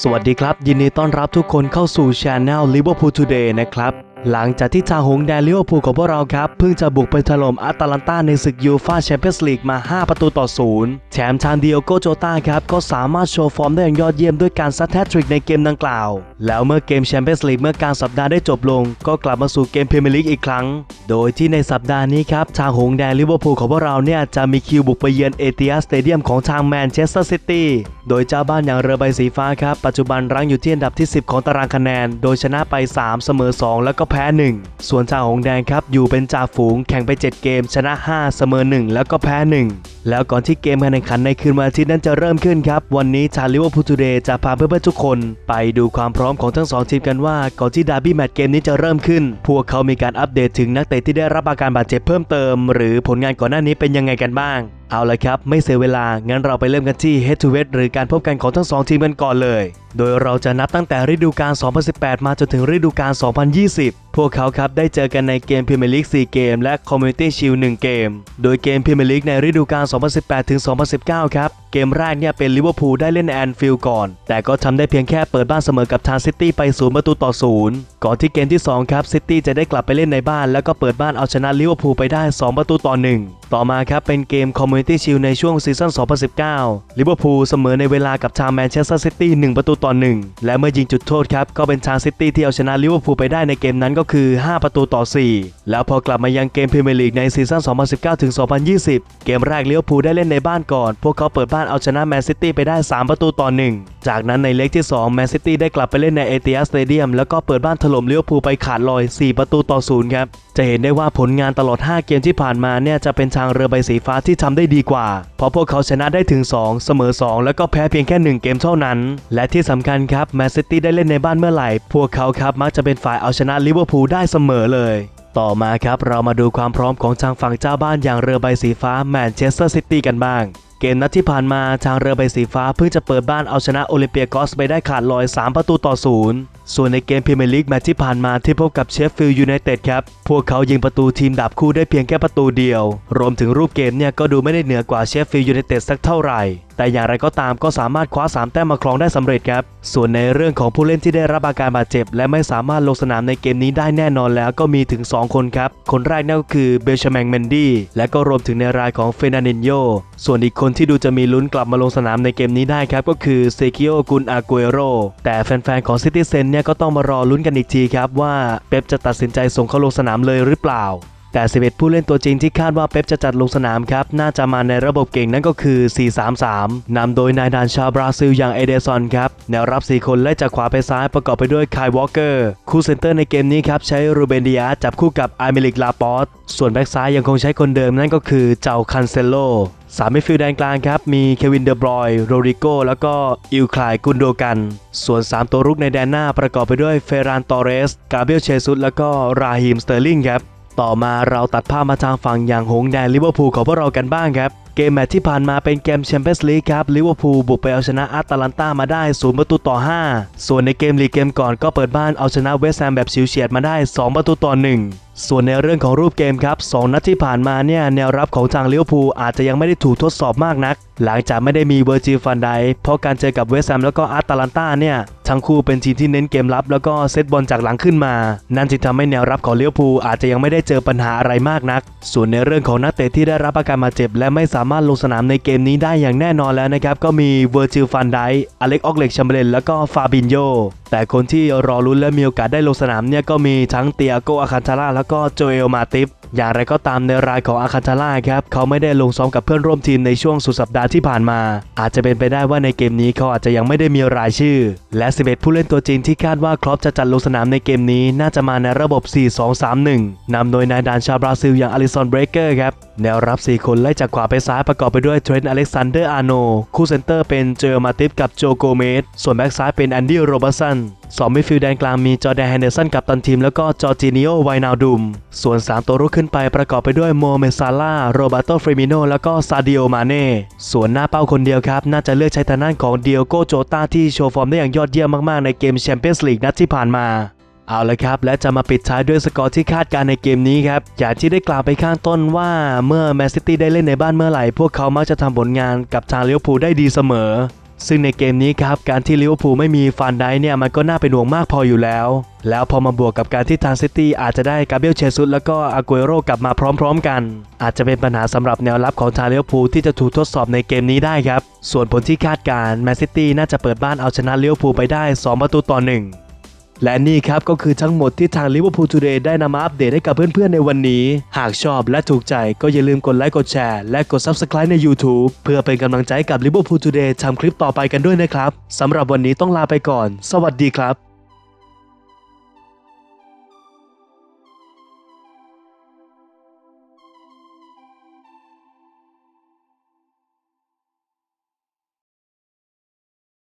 สวัสดีครับ ยินดีต้อนรับทุกคนเข้าสู่ช anel Liverpool Today นะครับ หลังจากที่ชาหงแดนลิเวอร์พูลของพวกเราครับ เพิ่งจะบุกไปถล่มอาตาลันตาในศึกยูฟาแชมเปี้ยนส์ลีกมา 5 ประตูต่อศูนย์แถมทางเดียโกโจตาครับ ก็สามารถโชว์ฟอร์มได้อย่างยอดเยี่ยมด้วยการซัดแฮตทริกในเกมดังกล่าว แล้วเมื่อเกมแชมเปี้ยนส์ลีกเมื่อกลางสัปดาห์ได้จบลง ก็กลับมาสู่เกมพรีเมียร์ลีกอีกครั้ง โดยที่ในสัปดาห์นี้ครับทาหงแดนลิเวอร์พูลของพวกเราเนี่ยจะมีคิวบุกไปเยือนเอติฮัดสเตเดียมของทางแมนเชสเตอร์ซิตี้โดยเจ้าบ้านอย่างเรือใบสีฟ้าครับปัจจุบันรั้งอยู่ที่อันดับที่ 10 ของตารางคะแนน โดยชนะไป 3 เสมอ 2 แล้วก็แพ้ 1 ส่วนชาหงแดงครับอยู่เป็นจ่าฝูงแข่งไป 7 เกม ชนะ 5 เสมอ 1 แล้วก็แพ้ 1 แล้วก่อนที่เกมการแข่งขันในคืนวันอาทิตย์นั้นจะเริ่มขึ้นครับ วันนี้ชาลิวอพูทูเดย์จะพาเพื่อนๆทุกคน ไปดูความพร้อมของทั้งสองทีมกันว่าก่อนที่ดาร์บี้แมตช์เกมนี้จะเริ่มขึ้น พวกเขามีการอัปเดตถึงนักเตะที่ได้รับอาการบาดเจ็บเพิ่มเติม หรือผลงานก่อนหน้านี้เป็นยังไงกันบ้าง เอาละครับ ไม่เสียเวลา งั้นเราไปเริ่มกันที่ Head to Head หรือการพบกันของทั้งสองทีมกันก่อนเลย โดยเราจะนับตั้งแต่ฤดูกาล 2018 มาจนถึงฤดูกาล 2020 พวกเขาครับได้เจอกันในเกมพรีเมียร์ลีก 4 เกม และ Community Shield 1เกม โดยเกมพรีเมียร์ลีกในฤดูกาล2018 ถึง 2019 ครับ เกมแรกเนี่ยเป็นลิเวอร์พูลได้เล่นแอนฟิลด์ก่อน แต่ก็ทำได้เพียงแค่เปิดบ้านเสมอกับทางซิตี้ไป0ประตูต่อ0ก่อนที่เกมที่ 2 ครับซิตี้จะได้กลับไปเล่นในบ้าน แล้วก็เปิดบ้านเอาชนะลิเวอร์พูลไปได้ 2 ประตูต่อ 1 ต่อมาครับเป็นเกม Community Shield ในช่วงซีซั่น 2019 ลิเวอร์พูลเสมอในเวลากับทางแมนเชสเตอร์ซิตี้ 1 ประตูต่อ 1 และเมื่อยิงจุดโทษครับก็เป็นทางซิตี้ที่เอาชนะลิเวอร์พูลไปได้ในเกมนั้นก็คือ 5 ประตูต่อ 4 แล้วพอกลับมายังเกมพรีเมียร์ลีกในซีซั่น 2019-2020 เกมแรกลิเวอร์พูลได้เล่นในบ้านก่อน พวกเขาเปิดบ้านเอาชนะแมนซิตี้ไปได้ 3 ประตูต่อ 1 จากนั้นในเล็กที่2แมนซิตี้ได้กลับไปเล่นในเอติฮัดสเตเดียมแล้วก็เปิดบ้านถล่มลิเวอร์พูไปขาดลอย 4 ประตูต่อ0ครับจะเห็นได้ว่าผลงานตลอด 5 เกมที่ผ่านมาเนี่ยจะเป็นทางเรือใบสีฟ้าที่ทำได้ดีกว่า เพราะพวกเขาชนะได้ถึง 2 เสมอ 2 แล้วก็แพ้เพียงแค่ 1 เกมเท่านั้น และที่สำคัญครับแมนซิตี้ได้เล่นในบ้านเมื่อไหร่ พวกเขาครับมักจะเป็นฝ่ายเอาชนะลิเวอร์พูลได้เสมอเลยต่อมาครับ เรามาดูความพร้อมของทางฝั่งเจ้าบ้านอย่างเรือใบสีฟ้าแมนเชสเตอร์ซิตี้กันบ้าง เกมนัดที่ผ่านมาทางเรือใบสีฟ้าเพิ่งจะเปิดบ้านเอาชนะโอลิมเปียกอสไปได้ขาดลอย 3 ประตูต่อศูนย์ส่วนในเกมพรีเมียร์ลีกแมตช์ที่ผ่านมาที่พบกับเชฟฟิลด์ยูไนเต็ดครับ พวกเขายิงประตูทีมดับคู่ได้เพียงแค่ประตูเดียว รวมถึงรูปเกมเนี่ยก็ดูไม่ได้เหนือกว่าเชฟฟิลด์ยูไนเต็ดสักเท่าไหร่แต่อย่างไรก็ตามก็สามารถคว้า 3 แต้มมาครองได้สำเร็จครับ ส่วนในเรื่องของผู้เล่นที่ได้รับอาการบาดเจ็บ และไม่สามารถลงสนามในเกมนี้ได้แน่นอนแล้วก็มีถึง 2 คนครับ คนแรกนั่นก็คือเบลชแมงเมนดี้และก็รวมถึงในรายของเฟนานินโยส่วนอีกคนที่ดูจะมีลุ้นกลับมาลงสนามในเกมนี้ได้ครับก็คือเซคิโอกุนอากุเอโรแต่แฟนๆของซิตี้เซนเนี่ยก็ต้องมารอลุ้นกันอีกทีครับว่าเป๊ปจะตัดสินใจส่งเขาลงสนามเลยหรือเปล่า แต่11ผู้เล่นตัวจริงที่คาดว่าเป๊ปจะจัดลงสนามครับ น่าจะมาในระบบเก่งนั่นก็คือ 4-3-3 นำโดยนายดานชาวบราซิลอย่างเอเดซอนครับ แนวรับ 4 คนไล่จากขวาไปซ้ายประกอบไปด้วยคายวอลเกอร์ คู่เซนเตอร์ในเกมนี้ครับ ใช้รูเบนดิอาจับคู่กับอาเมลิกลาปอสส่วนแบ็กซ้ายยังคงใช้คนเดิมนั่นก็คือเจ้าคันเซโลสามมิดฟิลด์แดนกลางครับ มีเควินเดอบรอย โรริโก แล้วก็อิลคลายกุนโดกัน ส่วน 3 ตัวรุกในแดนหน้าประกอบไปด้วยเฟรานตอเรส กาเบรียลเชซุสแล้วก็ราฮิมสเตอร์ลิงครับ ต่อมาเราตัดภาพมาทางฝั่งอย่างหงแดนลิเวอร์พูลของพวกเรากันบ้างครับ เกมแมตช์ที่ผ่านมาเป็นเกมแชมเปี้ยนส์ลีกครับลิเวอร์พูลบุกไปเอาชนะอาตาลันตามาได้0ประตูต่อ 5 ส่วนในเกมลีกเกมก่อนก็เปิดบ้านเอาชนะเวสต์แฮมแบบชิวเฉียดมาได้ 2 ประตูต่อ 1 ส่วนในเรื่องของรูปเกมครับ 2 นัดที่ผ่านมาเนี่ยแนวรับของทางเลิเวอร์พูอาจจะยังไม่ได้ถูกทดสอบมากนัก หลังจากไม่ได้มีเวอร์จิฟันไดเพราะการเจอกับเวสต์แฮมแล้วก็อาร์ตาลันตาเนี่ยทั้งคู่เป็นทีมที่เน้นเกมรับแล้วก็เซตบอลจากหลังขึ้นมา นั่นจึงทำให้แนวรับของเลิเวอร์พูอาจจะยังไม่ได้เจอปัญหาอะไรมากนัก ส่วนในเรื่องของนักเตะที่ได้รับอาการบาดเจ็บ และไม่สามารถลงสนามในเกมนี้ได้อย่างแน่นอนแล้วนะครับก็มีเวอร์จิฟันไดอเล็กออกเล็กชัมเบรนแล้วก็ฟาบินโย แต่คนที่รอลุ้นและมีโอกาสได้ลงสนามเนี่ยก็มีทั้งเตียโกอาคันทาร่าแล้วก็โจเอลมาติฟ อย่างไรก็ตามในรายของอาคันทาร่าครับเขาไม่ได้ลงซ้อมกับเพื่อนร่วมทีมในช่วงสุดสัปดาห์ที่ผ่านมา อาจจะเป็นไปได้ว่าในเกมนี้เขาอาจจะยังไม่ได้มีรายชื่อ และ 11 ผู้เล่นตัวจริงที่คาดว่าครอปจะจัดลงสนามในเกมนี้น่าจะมาในระบบ 4-2-3-1 นำโดยนายดานชาวบราซิลอย่างอลิซอนเบรเกอร์ครับแนวรับ 4 คนไล่จากขวาไปซ้ายประกอบไปด้วยเทรนต์อเล็กซานเดอร์อาร์โนคู่เซนเตอร์เป็นเจอมาติฟกับโจโกเมสส่วนแบ็กซ้ายเป็นแอนดี้โรบัสันสองมิดฟิลด์แดนกลางมีจอร์แดนแฮนเดอร์สันกับตันทีมแล้วก็จอร์จินิโอไวนาดุมส่วน 3 ตัวรุกขึ้นไปประกอบไปด้วยโมเมซาลาโรบัโตเฟรมิโนแล้วก็ซาดิโอมาเน่ส่วนหน้าเป้าคนเดียวครับ น่าจะเลือกใช้ทางด้านของเดียโกโจตาที่โชว์ฟอร์มได้อย่างยอดเยี่ยมมากๆในเกมแชมเปี้ยนส์ลีกนัดที่ผ่านมาเอาละครับ และจะมาปิดท้ายด้วยสกอร์ที่คาดการในเกมนี้ครับ อย่างที่ได้กล่าวไปข้างต้นว่าเมื่อแมนซิตี้ได้เล่นในบ้านเมื่อไหร่ พวกเขามักจะทำผลงานกับทางเลี้ยวภูได้ดีเสมอ ซึ่งในเกมนี้ครับการที่ลิเวอร์พูลไม่มีฟานไดเนี่ยมันก็น่าเป็นห่วงมากพออยู่แล้ว แล้วพอมาบวกกับการที่ทางซิตี้อาจจะได้กาเบรียลเชซุสแล้วก็อากุเอโรกลับมาพร้อมๆกัน อาจจะเป็นปัญหาสำหรับแนวรับของทางลิเวอร์พูลที่จะถูกทดสอบในเกมนี้ได้ครับ ส่วนผลที่คาดการแมนซิตี้น่าจะเปิดบ้านเอาชนะลิเวอร์พูลไปได้ 2 ประตูต่อ1 และนี่ครับก็คือทั้งหมดที่ทาง Liverpool Today ได้นำมาอัปเดตให้กับเพื่อนๆในวันนี้ หากชอบและถูกใจก็อย่าลืมกดไลค์กดแชร์และกด Subscribe ใน YouTube เพื่อเป็นกำลังใจกับ Liverpool Today ทำคลิปต่อไปกันด้วยนะครับสำหรับวันนี้ต้องลาไปก่อน สวัสดีครับ